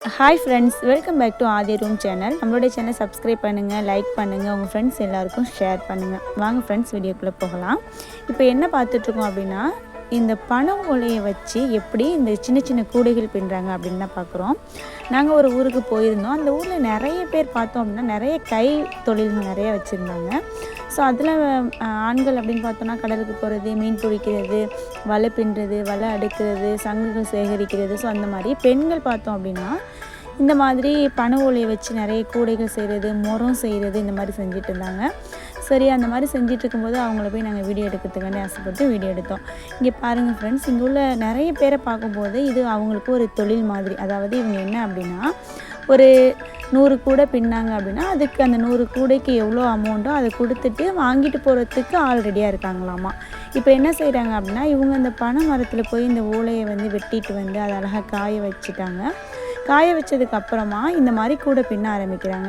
Hi friends welcome back to Aadhi room channel நம்மளுடைய channel subscribe பண்ணுங்கள் like பண்ணுங்கள் உங்கள் ஃப்ரெண்ட்ஸ் எல்லாருக்கும் ஷேர் பண்ணுங்கள் வாங்க ஃப்ரெண்ட்ஸ் வீடியோக்குள்ளே போகலாம். இப்போ என்ன பார்த்துட்ருக்கோம் அப்படின்னா இந்த பனை ஓலையை வச்சு எப்படி இந்த சின்ன சின்ன கூடைகள் பின்னுறாங்க அப்படின்னு தான் பார்க்குறோம். நாங்கள் ஒரு ஊருக்கு போயிருந்தோம். அந்த ஊரில் நிறைய பேர் பார்த்தோம் அப்படின்னா நிறைய கை தொழில்கள் நிறைய வச்சுருந்தாங்க. ஸோ அதில் ஆண்கள் அப்படின்னு பார்த்தோன்னா கடலுக்கு போகிறது மீன் பிடிக்கிறது வலை பின்னுறது வலை அடுக்கிறது சங்குகள் சேகரிக்கிறது. ஸோ அந்த மாதிரி பெண்கள் பார்த்தோம் அப்படின்னா இந்த மாதிரி பனை ஓலையை வச்சு நிறைய கூடைகள் செய்கிறது முறம் செய்கிறது இந்த மாதிரி செஞ்சுட்டு இருந்தாங்க. சரி அந்த மாதிரி செஞ்சிட்டு இருக்கும்போது அவங்கள போய் நாங்கள் வீடியோ எடுக்கிறதுக்காண்டி ஆசைப்பட்டு வீடியோ எடுத்தோம். இங்கே பாருங்கள் ஃப்ரெண்ட்ஸ் இங்கே உள்ள நிறைய பேரை பார்க்கும்போது இது அவங்களுக்கு ஒரு தொழில் மாதிரி. அதாவது இவங்க என்ன அப்படின்னா ஒரு நூறு கூடை பின்னாங்க அப்படின்னா அதுக்கு அந்த நூறு கூடைக்கு எவ்வளோ அமௌண்ட்டோ அதை கொடுத்துட்டு வாங்கிட்டு போகிறதுக்கு ஆள் ரெடியாக இருக்காங்களாமா. இப்போ என்ன செய்கிறாங்க அப்படின்னா இவங்க அந்த பனை மரத்தில் போய் இந்த ஓலையை வந்து வெட்டிட்டு வந்து அதை அழகாக காய வச்சுட்டாங்க. காய வச்சதுக்கு அப்புறமா இந்த மாதிரி கூட பின்ன ஆரம்பிக்கிறாங்க.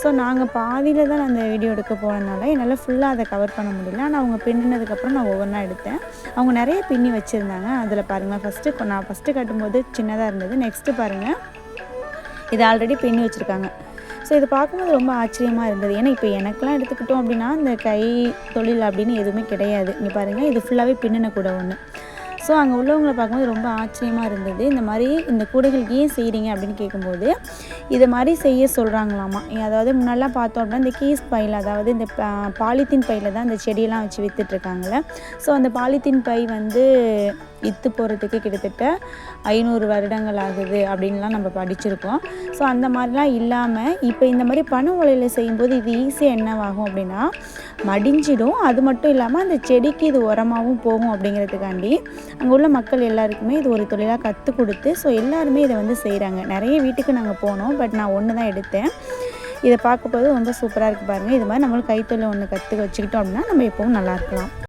ஸோ நாங்கள் பாதியில் தான் அந்த வீடியோ எடுக்க போனதுனால என்னால் ஃபுல்லாக அதை கவர் பண்ண முடியல. ஆனால் அவங்க பின்னினதுக்கப்புறம் நான் ஒவ்வொன்றா எடுத்தேன். அவங்க நிறைய பின்னி வச்சுருந்தாங்க. அதில் பாருங்கள் ஃபஸ்ட்டு நான் ஃபஸ்ட்டு கட்டும்போது சின்னதாக இருந்தது. நெக்ஸ்ட்டு பாருங்கள் இது ஆல்ரெடி பின்னி வச்சுருக்காங்க. ஸோ இதை பார்க்கும்போது ரொம்ப ஆச்சரியமாக இருந்தது. ஏன்னா இப்போ எனக்கெலாம் எடுத்துக்கிட்டோம் அப்படின்னா இந்த கை தொழில் அப்படின்னு எதுவுமே கிடையாது. இங்கே பாருங்கள் இது ஃபுல்லாகவே பின்னின கூட ஒன்று ஸோ அங்கே உள்ளவங்களை பார்க்கும்போது ரொம்ப ஆச்சரியமாக இருந்தது. இந்த மாதிரி இந்த கூடைகள் ஏன் செய்கிறீங்க அப்படின்னு கேட்கும்போது இதை மாதிரி செய்ய சொல்கிறாங்களாமா அதாவது முன்னெல்லாம் பார்த்தோம் அப்படின்னா இந்த கீஸ் பையில் அதாவது இந்த பாலித்தீன் பையில் தான் இந்த செடியெல்லாம் வச்சு விற்றுட்ருக்காங்கல்ல ஸோ அந்த பாலித்தீன் பை வந்து இத்து போகிறதுக்கு கிட்டத்தட்ட ஐநூறு வருடங்கள் ஆகுது அப்படின்லாம் நம்ம படிச்சிருக்கோம். ஸோ அந்த மாதிரிலாம் இல்லாமல் இப்போ இந்த மாதிரி பனை உலையில் செய்யும்போது இது ஈஸியாக என்னவாகும் அப்படின்னா மடிஞ்சிடும். அது மட்டும் இல்லாமல் அந்த செடிக்கு இது உரமாகவும் போகும் அப்படிங்கிறதுக்காண்டி அங்கே உள்ள மக்கள் எல்லாருக்குமே இது ஒரு தொழிலாக கற்றுக் கொடுத்து ஸோ எல்லாருமே இதை வந்து செய்கிறாங்க நிறைய வீட்டுக்கு நாங்கள் போனோம் பட் நான் ஒன்று தான் எடுத்தேன். இதை பார்க்கும்போது ரொம்ப சூப்பராக இருக்குது பாருங்கள் இது மாதிரி நம்மளும் கைத்தொழில் ஒன்று கற்றுக்க வச்சுக்கிட்டோம் அப்படின்னா நம்ம எப்பவும் நல்லா இருக்கலாம்.